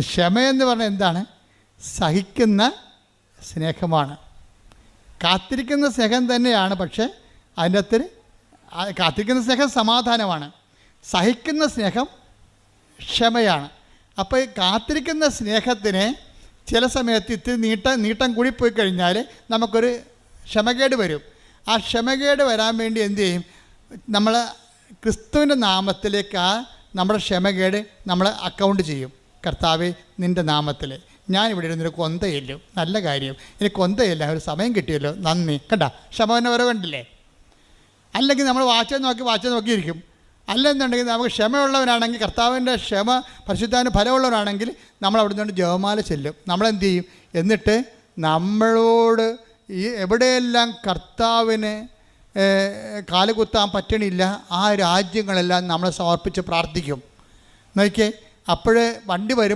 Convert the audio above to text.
ക്ഷമയെന്ന് പറഞ്ഞാൽ എന്താണ്? സഹിക്കുന്ന സ്നേഹമാണ്. കാത്തിരിക്കുന്ന സ്നേഹം തന്നെയാണ് പക്ഷേ അതിന്റെ അകത്ത് കാത്തിരിക്കുന്ന സ്നേഹം സമാധാനമാണ്. സഹിക്കുന്ന സ്നേഹം ക്ഷമയാണ്. അപ്പോൾ ഈ കാത്തിരിക്കുന്ന സ്നേഹത്തിന് ചില സമയത്ത് ഇത്തിരി നീട്ടം നീട്ടം പോയി കഴിഞ്ഞാൽ നമുക്കൊരു ക്ഷമകേട് വരും. ആ ക്ഷമകേട് വരാൻ വേണ്ടി എന്തു ചെയ്യും? നമ്മൾ ക്രിസ്തുവിന്റെ നാമത്തിലേക്ക് ആ നമ്മുടെ ക്ഷമകേട് നമ്മൾ അക്കൗണ്ട് ചെയ്യും. കർത്താവെ നിന്റെ നാമത്തിൽ ഞാൻ ഇവിടെ ഇരുന്നൊരു കൊന്തയില്ലും. നല്ല കാര്യം. എനിക്ക് കൊന്തയില്ല. ഒരു സമയം കിട്ടിയല്ലോ. നന്ദി. കണ്ട? ക്ഷമവനെ ഓരോ കണ്ടില്ലേ? അല്ലെങ്കിൽ നമ്മൾ വാച്ച് നോക്കി വാച്ച് നോക്കിയിരിക്കും. അല്ലെന്നുണ്ടെങ്കിൽ നമുക്ക് ക്ഷമയുള്ളവനാണെങ്കിൽ കർത്താവിന്റെ ക്ഷമ പരിശുദ്ധാവിന് ഫലമുള്ളവരാണെങ്കിൽ നമ്മൾ അവിടെ നിന്ന് ജപമാല ചെല്ലും. നമ്മളെന്ത് ചെയ്യും എന്നിട്ട് നമ്മളോട് ഈ എവിടെയെല്ലാം കർത്താവിന് കാലുകുത്താൻ പറ്റണില്ല ആ രാജ്യങ്ങളെല്ലാം നമ്മളെ സമർപ്പിച്ച് പ്രാർത്ഥിക്കും. നോക്കിയേ അപ്പോൾ വണ്ടി വരും